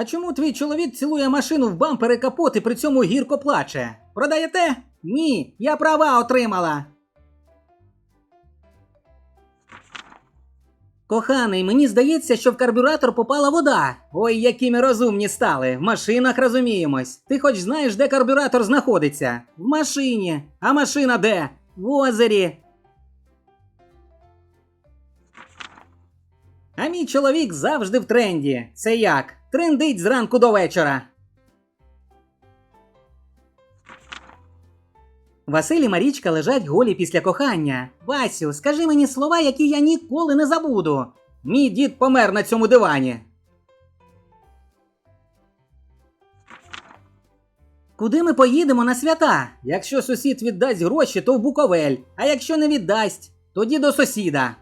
А чому твій чоловік цілує машину в бампер і капот і при цьому гірко плаче? Продаєте? Ні, я права отримала. Коханий, мені здається, що в карбюратор попала вода. Ой, які ми розумні стали. В машинах розуміємось. Ти хоч знаєш, де карбюратор знаходиться? В машині. А машина де? В озері. А мій чоловік завжди в тренді. Це як? Трендить зранку до вечора. Василь і Марічка лежать голі після кохання. Васю, скажи мені слова, які я ніколи не забуду. Мій дід помер на цьому дивані. Куди ми поїдемо на свята? Якщо сусід віддасть гроші, то в Буковель, а якщо не віддасть, тоді до сусіда.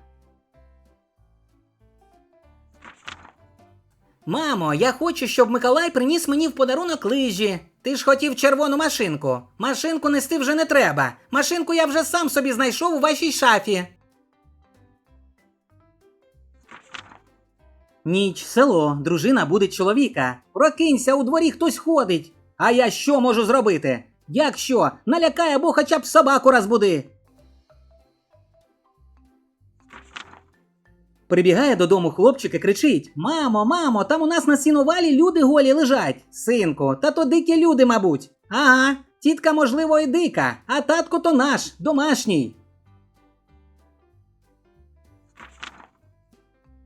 Мамо, я хочу, щоб Миколай приніс мені в подарунок лижі. Ти ж хотів червону машинку. Машинку нести вже не треба. Машинку я вже сам собі знайшов у вашій шафі. Ніч, село, дружина буде чоловіка. Прокинься, у дворі хтось ходить. А я що можу зробити? Якщо налякай або хоча б собаку розбуди. Прибігає додому хлопчик і кричить: Мамо, мамо, там у нас на сіновалі люди голі лежать. Синку, та то дикі люди, мабуть. Ага, тітка, можливо, і дика, а татко то наш, домашній.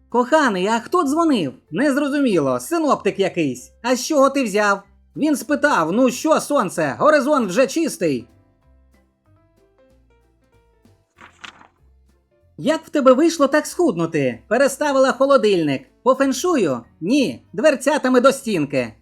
Коханий, а хто дзвонив? Незрозуміло, синоптик якийсь. А з чого ти взяв? Він спитав: ну що, сонце, горизонт вже чистий. Як в тебе вийшло так схуднути? Переставила холодильник. По феншую? Ні, дверцятами до стінки.